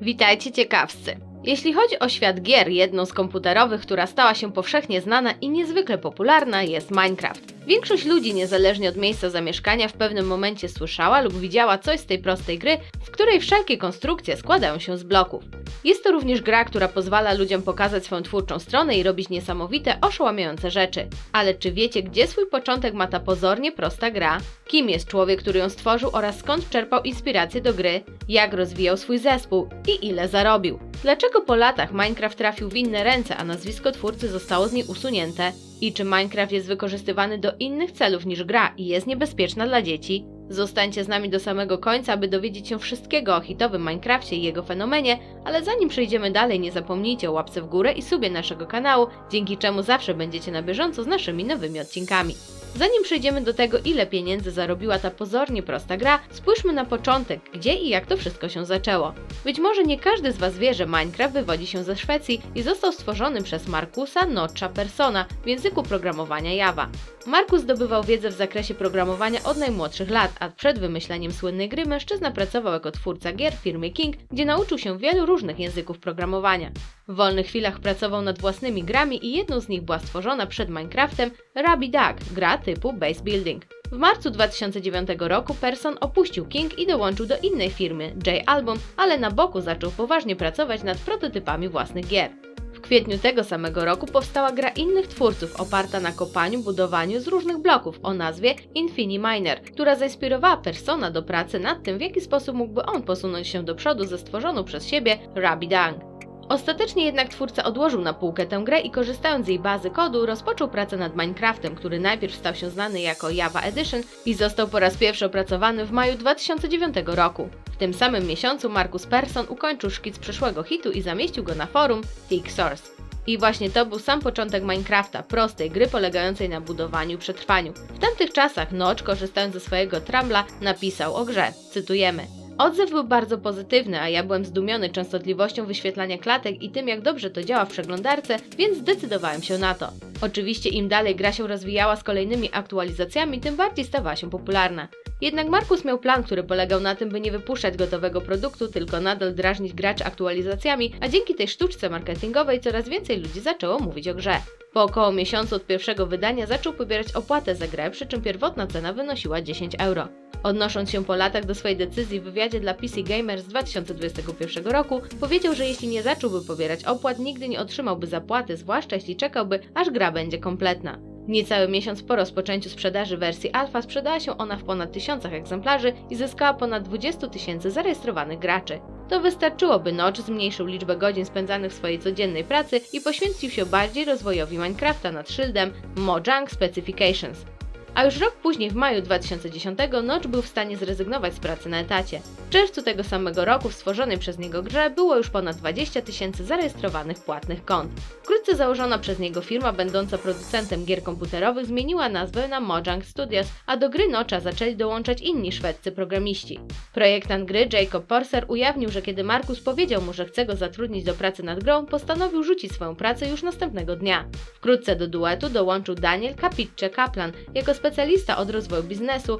Witajcie ciekawscy! Jeśli chodzi o świat gier, jedną z komputerowych, która stała się powszechnie znana i niezwykle popularna jest Minecraft. Większość ludzi, niezależnie od miejsca zamieszkania, w pewnym momencie słyszała lub widziała coś z tej prostej gry, w której wszelkie konstrukcje składają się z bloków. Jest to również gra, która pozwala ludziom pokazać swoją twórczą stronę i robić niesamowite, oszałamiające rzeczy. Ale czy wiecie, gdzie swój początek ma ta pozornie prosta gra? Kim jest człowiek, który ją stworzył oraz skąd czerpał inspirację do gry? Jak rozwijał swój zespół i ile zarobił? Dlaczego po latach Minecraft trafił w inne ręce, a nazwisko twórcy zostało z niej usunięte? I czy Minecraft jest wykorzystywany do innych celów niż gra i jest niebezpieczna dla dzieci? Zostańcie z nami do samego końca, aby dowiedzieć się wszystkiego o hitowym Minecrafcie i jego fenomenie, ale zanim przejdziemy dalej, nie zapomnijcie o łapce w górę i subie naszego kanału, dzięki czemu zawsze będziecie na bieżąco z naszymi nowymi odcinkami. Zanim przejdziemy do tego, ile pieniędzy zarobiła ta pozornie prosta gra, spójrzmy na początek, gdzie i jak to wszystko się zaczęło. Być może nie każdy z Was wie, że Minecraft wywodzi się ze Szwecji i został stworzony przez Markusa Notcha Persona w języku programowania Java. Markus zdobywał wiedzę w zakresie programowania od najmłodszych lat, a przed wymyśleniem słynnej gry mężczyzna pracował jako twórca gier w firmie King, gdzie nauczył się wielu różnych języków programowania. W wolnych chwilach pracował nad własnymi grami i jedną z nich była stworzona przed Minecraftem Rabbi Duck, gra typu base building. W marcu 2009 roku Person opuścił King i dołączył do innej firmy, J-Album, ale na boku zaczął poważnie pracować nad prototypami własnych gier. W kwietniu tego samego roku powstała gra innych twórców oparta na kopaniu, budowaniu z różnych bloków o nazwie Infini Miner, która zainspirowała Persona do pracy nad tym, w jaki sposób mógłby on posunąć się do przodu ze stworzoną przez siebie Rabbi Dang. Ostatecznie jednak twórca odłożył na półkę tę grę i korzystając z jej bazy kodu rozpoczął pracę nad Minecraftem, który najpierw stał się znany jako Java Edition i został po raz pierwszy opracowany w maju 2009 roku. W tym samym miesiącu Markus Persson ukończył szkic przyszłego hitu i zamieścił go na forum Thick Source. I właśnie to był sam początek Minecrafta, prostej gry polegającej na budowaniu i przetrwaniu. W tamtych czasach Notch, korzystając ze swojego Trambla, napisał o grze, cytujemy Odzew był bardzo pozytywny, a ja byłem zdumiony częstotliwością wyświetlania klatek i tym, jak dobrze to działa w przeglądarce, więc zdecydowałem się na to. Oczywiście im dalej gra się rozwijała z kolejnymi aktualizacjami, tym bardziej stawała się popularna. Jednak Markus miał plan, który polegał na tym, by nie wypuszczać gotowego produktu, tylko nadal drażnić graczy aktualizacjami, a dzięki tej sztuczce marketingowej coraz więcej ludzi zaczęło mówić o grze. Po około miesiącu od pierwszego wydania zaczął pobierać opłatę za grę, przy czym pierwotna cena wynosiła 10 euro. Odnosząc się po latach do swojej decyzji w wywiadzie dla PC Gamer z 2021 roku, powiedział, że jeśli nie zacząłby pobierać opłat, nigdy nie otrzymałby zapłaty, zwłaszcza jeśli czekałby, aż gra będzie kompletna. Niecały miesiąc po rozpoczęciu sprzedaży wersji alfa sprzedała się ona w ponad tysiącach egzemplarzy i zyskała ponad 20 tysięcy zarejestrowanych graczy. To wystarczyło, by Notch zmniejszył liczbę godzin spędzanych w swojej codziennej pracy i poświęcił się bardziej rozwojowi Minecrafta nad szyldem Mojang Specifications. A już rok później, w maju 2010, Notch był w stanie zrezygnować z pracy na etacie. W czerwcu tego samego roku w stworzonej przez niego grze było już ponad 20 tysięcy zarejestrowanych płatnych kont. Wkrótce założona przez niego firma będąca producentem gier komputerowych zmieniła nazwę na Mojang Studios, a do gry Notcha zaczęli dołączać inni szwedzcy programiści. Projektant gry Jacob Porser ujawnił, że kiedy Markus powiedział mu, że chce go zatrudnić do pracy nad grą, postanowił rzucić swoją pracę już następnego dnia. Wkrótce do duetu dołączył Daniel Kapitcze Kaplan jako specjalista od rozwoju biznesu,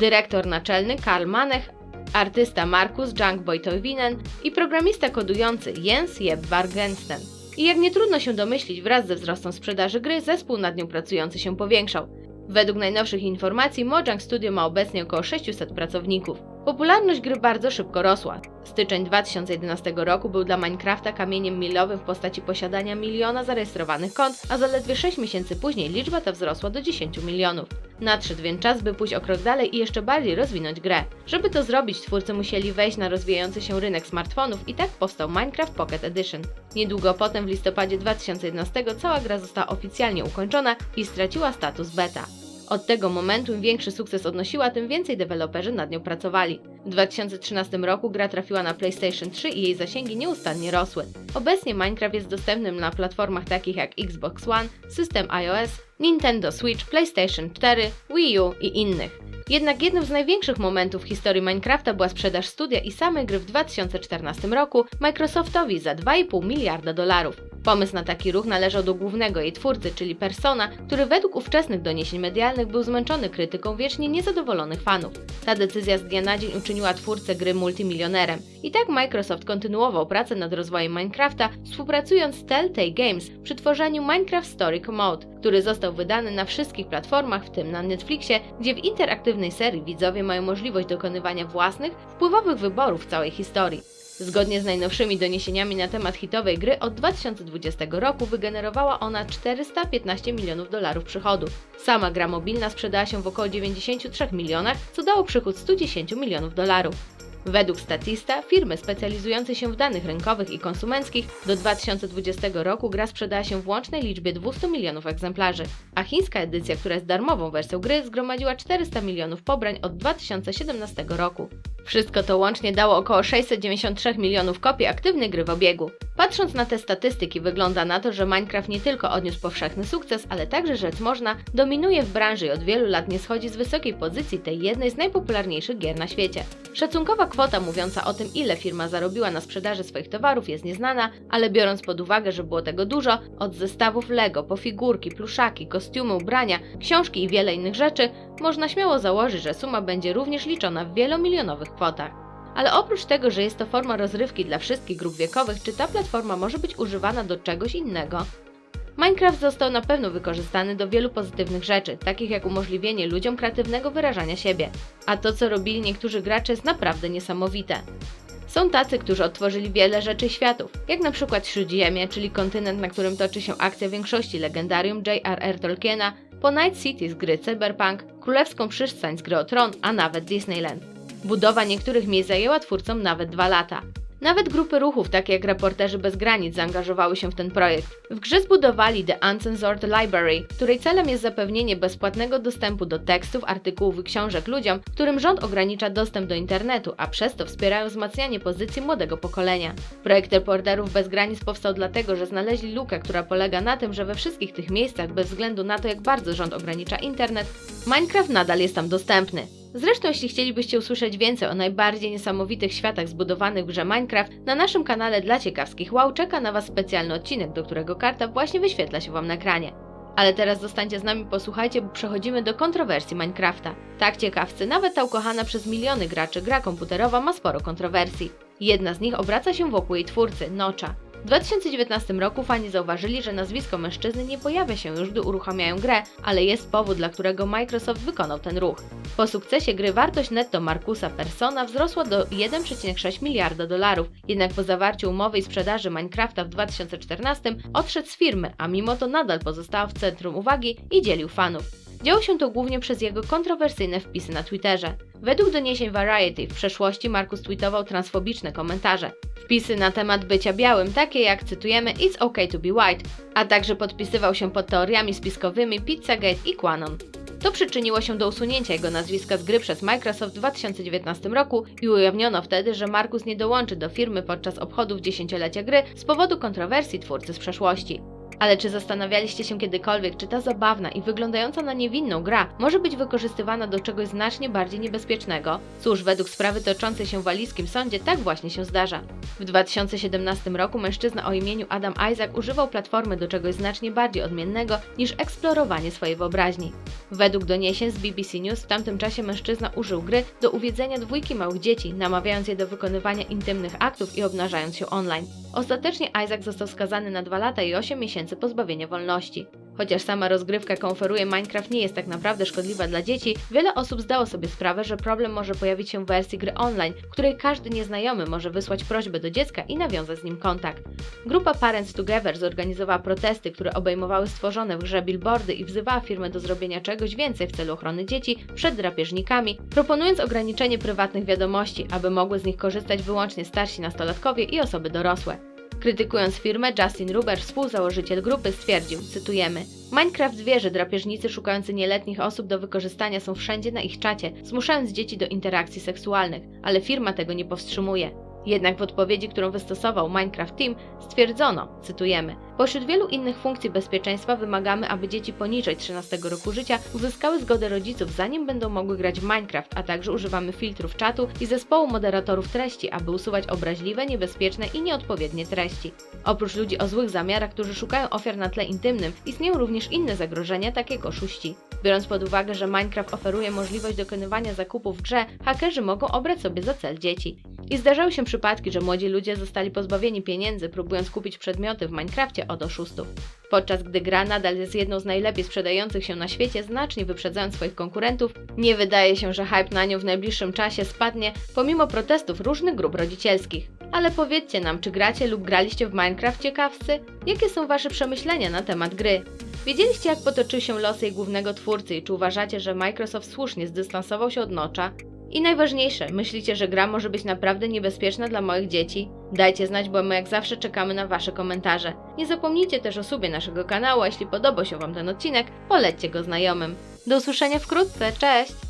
dyrektor naczelny Karl Manech, artysta Markus Junkboy Toivinen i programista kodujący Jens Jebbar-Gensten. I jak nie trudno się domyślić, wraz ze wzrostem sprzedaży gry zespół nad nią pracujący się powiększał. Według najnowszych informacji Mojang Studio ma obecnie około 600 pracowników. Popularność gry bardzo szybko rosła. Styczeń 2011 roku był dla Minecrafta kamieniem milowym w postaci posiadania miliona zarejestrowanych kont, a zaledwie 6 miesięcy później liczba ta wzrosła do 10 milionów. Nadszedł więc czas, by pójść o krok dalej i jeszcze bardziej rozwinąć grę. Żeby to zrobić, twórcy musieli wejść na rozwijający się rynek smartfonów i tak powstał Minecraft Pocket Edition. Niedługo potem, w listopadzie 2011, cała gra została oficjalnie ukończona i straciła status beta. Od tego momentu im większy sukces odnosiła, tym więcej deweloperzy nad nią pracowali. W 2013 roku gra trafiła na PlayStation 3 i jej zasięgi nieustannie rosły. Obecnie Minecraft jest dostępny na platformach takich jak Xbox One, system iOS, Nintendo Switch, PlayStation 4, Wii U i innych. Jednak jednym z największych momentów w historii Minecrafta była sprzedaż studia i samej gry w 2014 roku Microsoftowi za 2,5 miliarda dolarów. Pomysł na taki ruch należał do głównego jej twórcy, czyli Persona, który według ówczesnych doniesień medialnych był zmęczony krytyką wiecznie niezadowolonych fanów. Ta decyzja z dnia na dzień uczyniła twórcę gry multimilionerem. I tak Microsoft kontynuował pracę nad rozwojem Minecrafta, współpracując z Telltale Games przy tworzeniu Minecraft Story Mode, który został wydany na wszystkich platformach, w tym na Netflixie, gdzie w interaktywnej serii widzowie mają możliwość dokonywania własnych, wpływowych wyborów w całej historii. Zgodnie z najnowszymi doniesieniami na temat hitowej gry od 2020 roku wygenerowała ona 415 milionów dolarów przychodów. Sama gra mobilna sprzedała się w około 93 milionach, co dało przychód 110 milionów dolarów. Według Statista, firmy specjalizującej się w danych rynkowych i konsumenckich, do 2020 roku gra sprzedała się w łącznej liczbie 200 milionów egzemplarzy, a chińska edycja, która jest darmową wersją gry, zgromadziła 400 milionów pobrań od 2017 roku. Wszystko to łącznie dało około 693 milionów kopii aktywnej gry w obiegu. Patrząc na te statystyki, wygląda na to, że Minecraft nie tylko odniósł powszechny sukces, ale także rzecz można, dominuje w branży i od wielu lat nie schodzi z wysokiej pozycji tej jednej z najpopularniejszych gier na świecie. Szacunkowa kwota mówiąca o tym, ile firma zarobiła na sprzedaży swoich towarów jest nieznana, ale biorąc pod uwagę, że było tego dużo, od zestawów Lego po figurki, pluszaki, kostiumy, ubrania, książki i wiele innych rzeczy, można śmiało założyć, że suma będzie również liczona w wielomilionowych kwotach. Ale oprócz tego, że jest to forma rozrywki dla wszystkich grup wiekowych, czy ta platforma może być używana do czegoś innego? Minecraft został na pewno wykorzystany do wielu pozytywnych rzeczy, takich jak umożliwienie ludziom kreatywnego wyrażania siebie. A to, co robili niektórzy gracze, jest naprawdę niesamowite. Są tacy, którzy odtworzyli wiele rzeczy światów, jak na przykład Śródziemie, czyli kontynent, na którym toczy się akcja większości legendarium J.R.R. Tolkiena, po Night City z gry Cyberpunk, Królewską Przystań z gry o Tron, a nawet Disneyland. Budowa niektórych miejsc zajęła twórcom nawet dwa lata. Nawet grupy ruchów, takie jak Reporterzy Bez Granic, zaangażowały się w ten projekt. W grze zbudowali The Uncensored Library, której celem jest zapewnienie bezpłatnego dostępu do tekstów, artykułów i książek ludziom, którym rząd ogranicza dostęp do internetu, a przez to wspierają wzmacnianie pozycji młodego pokolenia. Projekt Reporterów Bez Granic powstał dlatego, że znaleźli lukę, która polega na tym, że we wszystkich tych miejscach, bez względu na to, jak bardzo rząd ogranicza internet, Minecraft nadal jest tam dostępny. Zresztą, jeśli chcielibyście usłyszeć więcej o najbardziej niesamowitych światach zbudowanych w grze Minecraft, na naszym kanale dla ciekawskich wow czeka na Was specjalny odcinek, do którego karta właśnie wyświetla się Wam na ekranie. Ale teraz zostańcie z nami, posłuchajcie, bo przechodzimy do kontrowersji Minecrafta. Tak ciekawcy, nawet ta ukochana przez miliony graczy gra komputerowa ma sporo kontrowersji. Jedna z nich obraca się wokół jej twórcy, Notcha. W 2019 roku fani zauważyli, że nazwisko mężczyzny nie pojawia się już, gdy uruchamiają grę, ale jest powód, dla którego Microsoft wykonał ten ruch. Po sukcesie gry wartość netto Markusa Persona wzrosła do 1,6 miliarda dolarów, jednak po zawarciu umowy i sprzedaży Minecrafta w 2014 odszedł z firmy, a mimo to nadal pozostał w centrum uwagi i dzielił fanów. Działo się to głównie przez jego kontrowersyjne wpisy na Twitterze. Według doniesień Variety w przeszłości Markus tweetował transfobiczne komentarze. Wpisy na temat bycia białym, takie jak cytujemy It's okay to be white, a także podpisywał się pod teoriami spiskowymi Pizzagate i Quanon. To przyczyniło się do usunięcia jego nazwiska z gry przez Microsoft w 2019 roku i ujawniono wtedy, że Markus nie dołączy do firmy podczas obchodów dziesięciolecia gry z powodu kontrowersji twórcy z przeszłości. Ale czy zastanawialiście się kiedykolwiek, czy ta zabawna i wyglądająca na niewinną gra może być wykorzystywana do czegoś znacznie bardziej niebezpiecznego? Cóż, według sprawy toczącej się w walijskim sądzie tak właśnie się zdarza. W 2017 roku mężczyzna o imieniu Adam Isaac używał platformy do czegoś znacznie bardziej odmiennego niż eksplorowanie swojej wyobraźni. Według doniesień z BBC News w tamtym czasie mężczyzna użył gry do uwiedzenia dwójki małych dzieci, namawiając je do wykonywania intymnych aktów i obnażając się online. Ostatecznie Isaac został skazany na 2 lata i 8 miesięcy pozbawienia wolności. Chociaż sama rozgrywka, jaką oferuje Minecraft, nie jest tak naprawdę szkodliwa dla dzieci, wiele osób zdało sobie sprawę, że problem może pojawić się w wersji gry online, w której każdy nieznajomy może wysłać prośbę do dziecka i nawiązać z nim kontakt. Grupa Parents Together zorganizowała protesty, które obejmowały stworzone w grze billboardy i wzywała firmę do zrobienia czegoś więcej w celu ochrony dzieci przed drapieżnikami, proponując ograniczenie prywatnych wiadomości, aby mogły z nich korzystać wyłącznie starsi nastolatkowie i osoby dorosłe. Krytykując firmę, Justin Ruber, współzałożyciel grupy, stwierdził, cytujemy Minecraft wie, że drapieżnicy szukający nieletnich osób do wykorzystania są wszędzie na ich czacie, zmuszając dzieci do interakcji seksualnych, ale firma tego nie powstrzymuje. Jednak w odpowiedzi, którą wystosował Minecraft Team, stwierdzono, cytujemy, Pośród wielu innych funkcji bezpieczeństwa wymagamy, aby dzieci poniżej 13 roku życia uzyskały zgodę rodziców, zanim będą mogły grać w Minecraft, a także używamy filtrów czatu i zespołu moderatorów treści, aby usuwać obraźliwe, niebezpieczne i nieodpowiednie treści. Oprócz ludzi o złych zamiarach, którzy szukają ofiar na tle intymnym, istnieją również inne zagrożenia, takie jak oszuści. Biorąc pod uwagę, że Minecraft oferuje możliwość dokonywania zakupów w grze, hakerzy mogą obrać sobie za cel dzieci. I zdarzały się przypadki, że młodzi ludzie zostali pozbawieni pieniędzy, próbując kupić przedmioty w Minecrafcie od oszustów. Podczas gdy gra nadal jest jedną z najlepiej sprzedających się na świecie, znacznie wyprzedzając swoich konkurentów, nie wydaje się, że hype na nią w najbliższym czasie spadnie, pomimo protestów różnych grup rodzicielskich. Ale powiedzcie nam, czy gracie lub graliście w Minecraft ciekawscy? Jakie są wasze przemyślenia na temat gry? Wiedzieliście, jak potoczyły się losy jej głównego twórcy i czy uważacie, że Microsoft słusznie zdystansował się od Notcha? I najważniejsze, myślicie, że gra może być naprawdę niebezpieczna dla moich dzieci? Dajcie znać, bo my jak zawsze czekamy na Wasze komentarze. Nie zapomnijcie też o subie naszego kanału, a jeśli podobał się Wam ten odcinek, polećcie go znajomym. Do usłyszenia wkrótce, cześć!